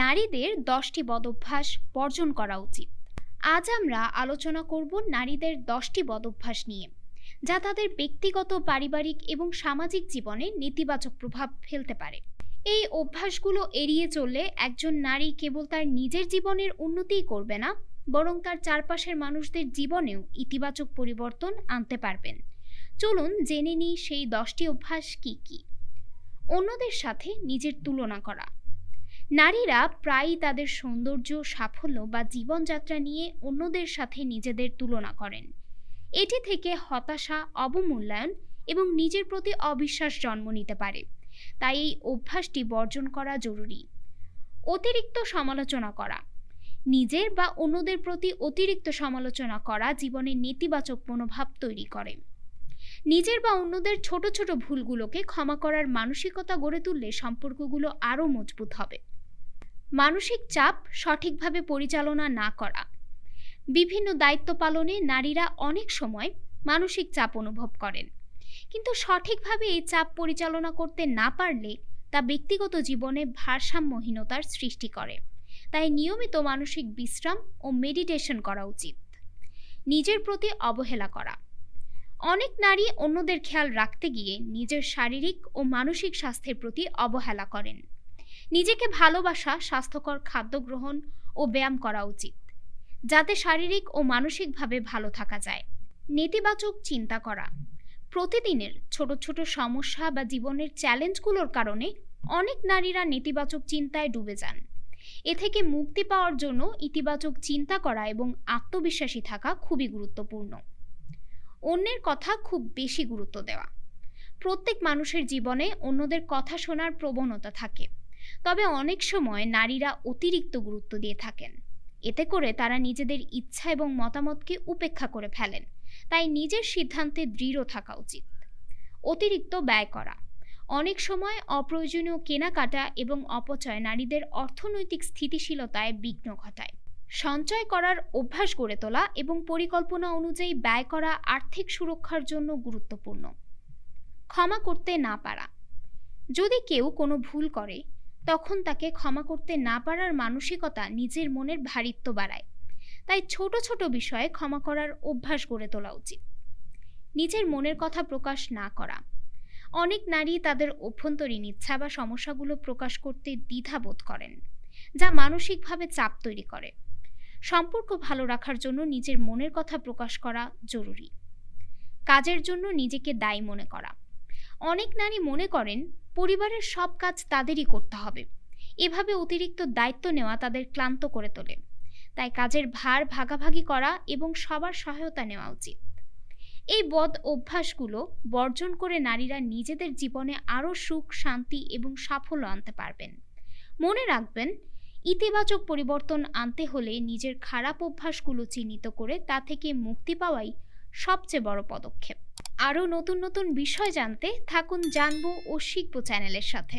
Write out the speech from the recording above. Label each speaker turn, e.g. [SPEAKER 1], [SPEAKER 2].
[SPEAKER 1] নারীদের দশটি বদভ্যাস বর্জন করা উচিত। আজ আমরা আলোচনা করব নারীদের দশটি বদভ্যাস নিয়ে, যা তাদের ব্যক্তিগত, পারিবারিক এবং সামাজিক জীবনে নেতিবাচক প্রভাব ফেলতে পারে। এই অভ্যাসগুলো এড়িয়ে চললে একজন নারী কেবল তার নিজের জীবনের উন্নতিই করবে না, বরং তার চারপাশের মানুষদের জীবনেও ইতিবাচক পরিবর্তন আনতে পারবেন। চলুন জেনে নিই সেই দশটি অভ্যাস কি কি। অন্যদের সাথে নিজের তুলনা করা। নারীরা প্রায়ই তাদের সৌন্দর্য, সাফল্য বা জীবনযাত্রা নিয়ে অন্যদের সাথে নিজেদের তুলনা করেন। এটি থেকে হতাশা, অবমূল্যায়ন এবং নিজের প্রতি অবিশ্বাস জন্ম নিতে পারে। তাই এই অভ্যাসটি বর্জন করা জরুরি। অতিরিক্ত সমালোচনা করা। নিজের বা অন্যদের প্রতি অতিরিক্ত সমালোচনা করা জীবনে নেতিবাচক মনোভাব তৈরি করে। নিজের বা অন্যদের ছোট ছোট ভুলগুলোকে ক্ষমা করার মানসিকতা গড়ে তুললে সম্পর্কগুলো আরও মজবুত হবে। মানসিক চাপ সঠিকভাবে পরিচালনা না করা। বিভিন্ন দায়িত্ব পালনে নারীরা অনেক সময় মানসিক চাপ অনুভব করেন। কিন্তু সঠিকভাবে এই চাপ পরিচালনা করতে না পারলে তা ব্যক্তিগত জীবনে ভারসাম্যহীনতার সৃষ্টি করে। তাই নিয়মিত মানসিক বিশ্রাম ও মেডিটেশন করা উচিত। নিজের প্রতি অবহেলা করা। অনেক নারী অন্যদের খেয়াল রাখতে গিয়ে নিজের শারীরিক ও মানসিক স্বাস্থ্যের প্রতি অবহেলা করেন। নিজেকে ভালোবাসা, স্বাস্থ্যকর খাদ্য গ্রহণ ও ব্যায়াম করা উচিত, যাতে শারীরিক ও মানসিকভাবে ভালো থাকা যায়। নেতিবাচক চিন্তা করা, প্রতিদিনের ছোট ছোট সমস্যা বা জীবনের চ্যালেঞ্জগুলোর কারণে অনেক নারীরা নেতিবাচক চিন্তায় ডুবে যান। এ থেকে মুক্তি পাওয়ার জন্য ইতিবাচক চিন্তা করা এবং আত্মবিশ্বাসী থাকা খুবই গুরুত্বপূর্ণ। অন্যের কথা খুব বেশি গুরুত্ব দেওয়া, প্রত্যেক মানুষের জীবনে অন্যদের কথা শোনার প্রবণতা থাকে। তবে অনেক সময় নারীরা অতিরিক্ত গুরুত্ব দিয়ে থাকেন। এতে করে তারা নিজেদের ইচ্ছা এবং মতামতকে উপেক্ষা করে ফেলেন। তাই নিজের সিদ্ধান্তে দৃঢ় থাকা উচিত। অতিরিক্ত ব্যয় করা। অনেক সময় অপ্রয়োজনীয় কেনাকাটা এবং অপচয় নারীদের অর্থনৈতিক স্থিতিশীলতায় বিঘ্ন ঘটায়। সঞ্চয় করার অভ্যাস গড়ে তোলা এবং পরিকল্পনা অনুযায়ী ব্যয় করা আর্থিক সুরক্ষার জন্য গুরুত্বপূর্ণ। ক্ষমা করতে না পারা। যদি কেউ কোনো ভুল করে তখন তাকে ক্ষমা করতে না পারার মানসিকতা নিজের মনের ভারিত্ব বাড়ায়। তাই ছোট ছোট বিষয়ে ক্ষমা করার অভ্যাস গড়ে তোলা উচিত। নিজের মনের কথা প্রকাশ না করা। অনেক নারী তাদের অভ্যন্তরীণ ইচ্ছা বা সমস্যাগুলো প্রকাশ করতে দ্বিধাবোধ করেন, যা মানসিকভাবে চাপ তৈরি করে। সম্পর্ক ভালো রাখার জন্য নিজের মনের কথা প্রকাশ করা জরুরি। কাজের জন্য নিজেকে দায়ী মনে করা। অনেক নারী মনে করেন পরিবারের সব কাজ তাদেরই করতে হবে। এভাবে অতিরিক্ত দায়িত্ব নেওয়া তাদের ক্লান্ত করে তোলে। তাই কাজের ভার ভাগাভাগি করা এবং সবার সহায়তা নেওয়া উচিত। এই বদ অভ্যাসগুলো বর্জন করে নারীরা নিজেদের জীবনে আরও সুখ, শান্তি এবং সাফল্য আনতে পারবেন। মনে রাখবেন, ইতিবাচক পরিবর্তন আনতে হলে নিজের খারাপ অভ্যাসগুলো চিহ্নিত করে তা থেকে মুক্তি পাওয়াই সবচেয়ে বড় পদক্ষেপ। আরও নতুন নতুন বিষয় জানতে থাকুন জানব ও শিখব চ্যানেলের সাথে।